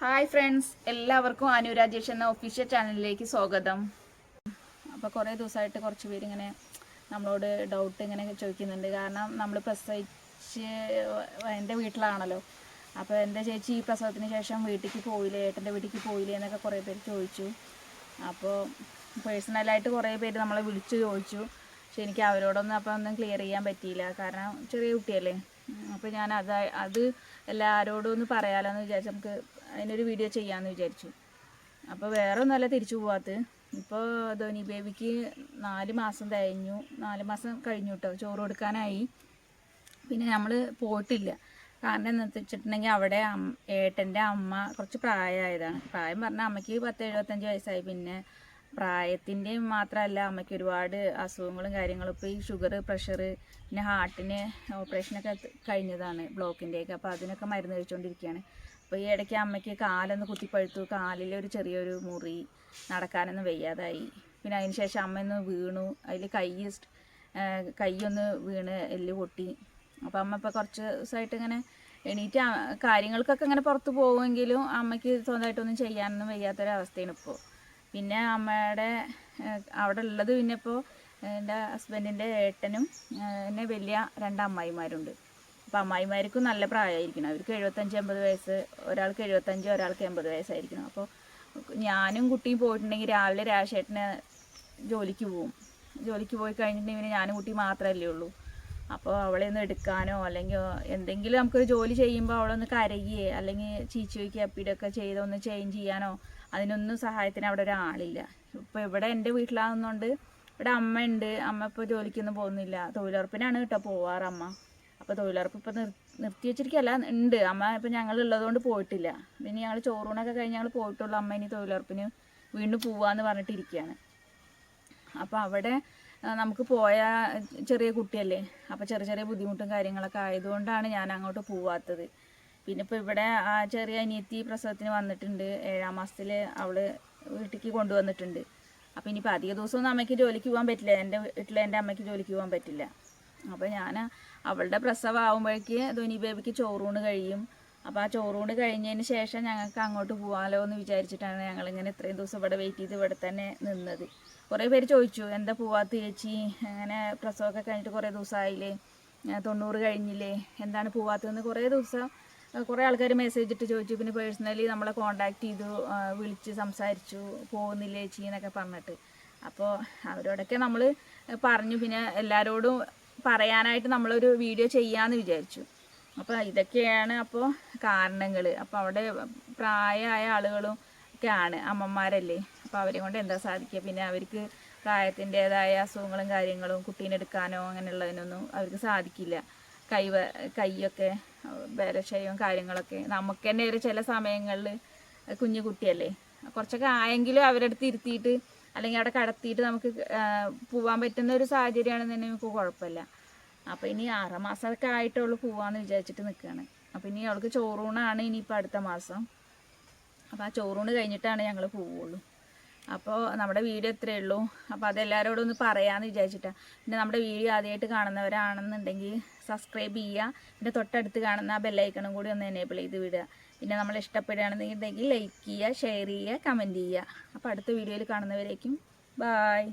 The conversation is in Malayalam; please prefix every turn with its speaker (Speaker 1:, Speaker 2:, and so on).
Speaker 1: ഹായ് ഫ്രണ്ട്സ് എല്ലാവർക്കും അനു രാജേഷ് എന്ന ഒഫീഷ്യൽ ചാനലിലേക്ക് സ്വാഗതം. അപ്പോൾ കുറേ ദിവസമായിട്ട് കുറച്ച് പേര് ഇങ്ങനെ നമ്മളോട് ഡൗട്ട് ഇങ്ങനെ ചോദിക്കുന്നുണ്ട്. കാരണം നമ്മൾ പ്രസവിച്ച് എന്റെ വീട്ടിലാണല്ലോ. അപ്പോൾ എന്റെ ചേച്ചി ഈ പ്രസവത്തിന് ശേഷം വീട്ടിലേക്ക് പോയില്ലേ? ഏട്ടന്റെ വീട്ടിലേക്ക് പോയില്ലേ എന്നൊക്കെ കുറേ പേര് ചോദിച്ചു. അപ്പോൾ പേഴ്സണലായിട്ട് കുറേ പേര് നമ്മളെ വിളിച്ച് ചോദിച്ചു. പക്ഷെ എനിക്ക് അവരോടൊന്നും അപ്പോൾ ഒന്നും ക്ലിയർ ചെയ്യാൻ പറ്റിയില്ല. കാരണം ചെറിയ കുട്ടിയല്ലേ. അപ്പോൾ ഞാൻ അത് അത് എല്ലാവരോടും ഒന്ന് പറയാമല്ലോ എന്ന് വിചാരിച്ചു നമുക്ക് അതിനൊരു വീഡിയോ ചെയ്യാമെന്ന് വിചാരിച്ചു. അപ്പോൾ വേറെ ഒന്നുമല്ല തിരിച്ചു പോവാത്തത് ഇപ്പോൾ ധോനി ബേബിക്ക് നാല് മാസം കഴിഞ്ഞു. നാല് മാസം കഴിഞ്ഞു കേട്ടോ ചോറ് കൊടുക്കാനായി. പിന്നെ നമ്മൾ പോയിട്ടില്ല. കാരണം എന്താ വെച്ചിട്ടുണ്ടെങ്കിൽ അവിടെ ഏട്ടന്റെ അമ്മ കുറച്ച് പ്രായമായതാണ്. പ്രായം പറഞ്ഞാൽ അമ്മയ്ക്ക് പത്ത് എഴുപത്തഞ്ച് വയസ്സായി. പിന്നെ പ്രായത്തിന്റെ മാത്രമല്ല അമ്മയ്ക്ക് ഒരുപാട് അസുഖങ്ങളും കാര്യങ്ങളും. ഇപ്പോൾ ഈ ഷുഗർ പ്രഷർ പിന്നെ ഹാർട്ടിന് ഓപ്പറേഷനൊക്കെ കഴിഞ്ഞതാണ് ബ്ലോക്കിന്റെയൊക്കെ. അപ്പോൾ അതിനൊക്കെ മരുന്ന് കഴിച്ചുകൊണ്ടിരിക്കുകയാണ് അപ്പോൾ ഈ ഇടയ്ക്ക് അമ്മയ്ക്ക് കാലൊന്ന് കുത്തിപ്പഴുത്തു. കാലിൽ ഒരു ചെറിയൊരു മുറി നടക്കാനൊന്നും വയ്യാതായി. പിന്നെ അതിന് ശേഷം അമ്മ ഒന്ന് വീണു. അതിൽ കൈ കൈയൊന്ന് വീണ് എല്ല് പൊട്ടി. അപ്പോൾ അമ്മ ഇപ്പോൾ കുറച്ച് ദിവസമായിട്ട് ഇങ്ങനെ എണീറ്റ് കാര്യങ്ങൾക്കൊക്കെ ഇങ്ങനെ പുറത്ത് പോകുമെങ്കിലും അമ്മയ്ക്ക് സ്വന്തമായിട്ടൊന്നും ചെയ്യാനൊന്നും വയ്യാത്തൊരവസ്ഥയാണ് ഇപ്പോൾ പിന്നെ അമ്മയുടെ അവിടെ ഉള്ളത് പിന്നെ ഇപ്പോൾ എന്റെ ഹസ്ബൻഡിന്റെ ഏട്ടനും എന്നെ വലിയ രണ്ട് അമ്മായിമാരുണ്ട്. അപ്പോൾ അമ്മായിമാർക്കും നല്ല പ്രായമായിരിക്കണം. അവർക്ക് എഴുപത്തഞ്ച് എൺപത് വയസ്സ് ഒരാൾക്ക് എഴുപത്തഞ്ച് ഒരാൾക്ക് എൺപത് വയസ്സായിരിക്കണം. അപ്പോൾ ഞാനും കുട്ടിയും പോയിട്ടുണ്ടെങ്കിൽ രാവിലെ രാശേട്ടന് ജോലിക്ക് പോവും. ജോലിക്ക് പോയി കഴിഞ്ഞിട്ടുണ്ടെങ്കിൽ ഞാനും കുട്ടി മാത്രമല്ലേ ഉള്ളൂ. അപ്പോൾ അവളെ ഒന്ന് എടുക്കാനോ അല്ലെങ്കിൽ എന്തെങ്കിലും നമുക്കൊരു ജോലി ചെയ്യുമ്പോൾ അവളൊന്ന് കരകിയേ അല്ലെങ്കിൽ ചീച്ചു അപ്പിടൊക്കെ ഒന്ന് ചേഞ്ച് ചെയ്യാനോ അതിനൊന്നും സഹായത്തിന് അവിടെ ഒരാളില്ല. ഇപ്പോൾ ഇവിടെ എന്റെ വീട്ടിലാകുന്നതുകൊണ്ട് ഇവിടെ അമ്മയുണ്ട്. അമ്മ ഇപ്പോൾ ജോലിക്കൊന്നും പോകുന്നില്ല. തൊഴിലുറപ്പിനാണ് കേട്ടോ പോവാറ് അമ്മ. അപ്പോൾ തൊഴിലുറപ്പ് ഇപ്പോൾ നിർത്തി വെച്ചിരിക്കല്ല. ഉണ്ട്. അമ്മ ഇപ്പോൾ ഞങ്ങൾ ഉള്ളതുകൊണ്ട് പോയിട്ടില്ല. ഇനി ഞങ്ങൾ ചോറൂണൊക്കെ കഴിഞ്ഞ് ഞങ്ങൾ പോയിട്ടുള്ളൂ. അമ്മ ഇനി തൊഴിലുറപ്പിന് വീണ്ടും പോവാന്ന് പറഞ്ഞിട്ടിരിക്കുകയാണ് അപ്പോൾ അവിടെ നമുക്ക് പോയ ചെറിയ കുട്ടിയല്ലേ? അപ്പോൾ ചെറിയ ചെറിയ ബുദ്ധിമുട്ടും കാര്യങ്ങളൊക്കെ ആയതുകൊണ്ടാണ് ഞാൻ അങ്ങോട്ട് പോവാത്തത്. പിന്നെ ഇപ്പോൾ ഇവിടെ ആ ചെറിയ അനിയത്തി പ്രസവത്തിന് വന്നിട്ടുണ്ട്. ഏഴാം മാസത്തിൽ അവൾ വീട്ടിലേക്ക് കൊണ്ടുവന്നിട്ടുണ്ട്. അപ്പോൾ ഇനിയിപ്പോൾ അധിക ദിവസമൊന്നും അമ്മയ്ക്ക് ജോലിക്ക് പോകാൻ പറ്റില്ല. എന്റെ വീട്ടിലെ എന്റെ അമ്മയ്ക്ക് ജോലിക്ക് പോകാൻ പറ്റില്ല. അപ്പോൾ ഞാൻ അവളുടെ പ്രസവം ആകുമ്പോഴേക്ക് ധോനി ബേബിക്ക് ചോറൂണ് കഴിയും. അപ്പോൾ ആ ചോറൂണ് കഴിഞ്ഞതിന് ശേഷം ഞങ്ങൾക്ക് അങ്ങോട്ട് പോകാമല്ലോ എന്ന് വിചാരിച്ചിട്ടാണ് ഞങ്ങളിങ്ങനെ ഇത്രയും ദിവസം ഇവിടെ വെയിറ്റ് ചെയ്ത് ഇവിടെ തന്നെ നിന്നത്. കുറേ പേര് ചോദിച്ചു എന്താ പോവാത്ത ചേച്ചി? അങ്ങനെ പ്രസവമൊക്കെ കഴിഞ്ഞിട്ട് കുറേ ദിവസമായില്ലേ തൊണ്ണൂറ് കഴിഞ്ഞില്ലേ? എന്താണ് പോവാത്തതെന്ന്? കുറേ ദിവസം കുറേ ആൾക്കാർ മെസ്സേജ് ഇട്ട് ചോദിച്ചു. പിന്നെ പേഴ്സണലി നമ്മളെ കോണ്ടാക്ട് ചെയ്തു വിളിച്ച് സംസാരിച്ചു. പോകുന്നില്ലേ എന്നൊക്കെ പറഞ്ഞിട്ട്. അപ്പോൾ അവരോടൊക്കെ നമ്മൾ പറഞ്ഞു. പിന്നെ എല്ലാവരോടും പറയാനായിട്ട് നമ്മളൊരു വീഡിയോ ചെയ്യാമെന്ന് വിചാരിച്ചു. അപ്പോൾ ഇതൊക്കെയാണ് അപ്പോൾ കാരണങ്ങൾ അപ്പോൾ അവിടെ പ്രായമായ ആളുകളും ഒക്കെയാണ് അമ്മമാരല്ലേ. അപ്പോൾ അവരെ കൊണ്ട് എന്താ സാധിക്കുക? പിന്നെ അവർക്ക് പ്രായത്തിന്റെതായ അസുഖങ്ങളും കാര്യങ്ങളും കുട്ടീനെ എടുക്കാനോ അങ്ങനെയുള്ളതിനൊന്നും അവർക്ക് സാധിക്കില്ല. കൈ കൈയൊക്കെ ബലക്ഷയവും കാര്യങ്ങളൊക്കെ. നമുക്ക് തന്നെ ഒരു ചില സമയങ്ങളിൽ കുഞ്ഞു കുട്ടിയല്ലേ. കുറച്ചൊക്കെ ആയെങ്കിലും അവരടുത്ത് ഇരുത്തിയിട്ട് അല്ലെങ്കിൽ അവിടെ കടത്തിയിട്ട് നമുക്ക് പോകാൻ പറ്റുന്ന ഒരു സാഹചര്യമാണെന്ന് നമുക്ക് കുഴപ്പമില്ല. അപ്പോൾ ഇനി ആറുമാസമൊക്കെ ആയിട്ട് അവൾ പോവാന്ന് വിചാരിച്ചിട്ട് നിൽക്കുകയാണ് അപ്പോൾ ഇനി അവൾക്ക് ചോറൂണാണ് ഇനിയിപ്പോൾ അടുത്ത മാസം. അപ്പോൾ ആ ചോറൂണ് കഴിഞ്ഞിട്ടാണ് ഞങ്ങൾ പോവുള്ളൂ. അപ്പോൾ നമ്മുടെ വീഡിയോ ഇത്രയേ ഉള്ളൂ. അപ്പോൾ അതെല്ലാവരോടും ഒന്ന് പറയാമെന്ന് വിചാരിച്ചിട്ടാണ് പിന്നെ നമ്മുടെ വീഡിയോ ആദ്യമായിട്ട് കാണുന്നവരാണെന്നുണ്ടെങ്കിൽ സബ്സ്ക്രൈബ് ചെയ്യുക. പിന്നെ തൊട്ടടുത്ത് കാണുന്ന ആ ബെല്ലൈക്കണും കൂടി ഒന്ന് എനേബിൾ ചെയ്ത് വിടുക. പിന്നെ നമ്മൾ ഇഷ്ടപ്പെടുകയാണെന്നുണ്ടെങ്കിൽ ലൈക്ക് ചെയ്യുക ഷെയർ ചെയ്യുക കമന്റ് ചെയ്യുക. അപ്പോൾ അടുത്ത വീഡിയോയിൽ കാണുന്നവരേക്കും ബായ്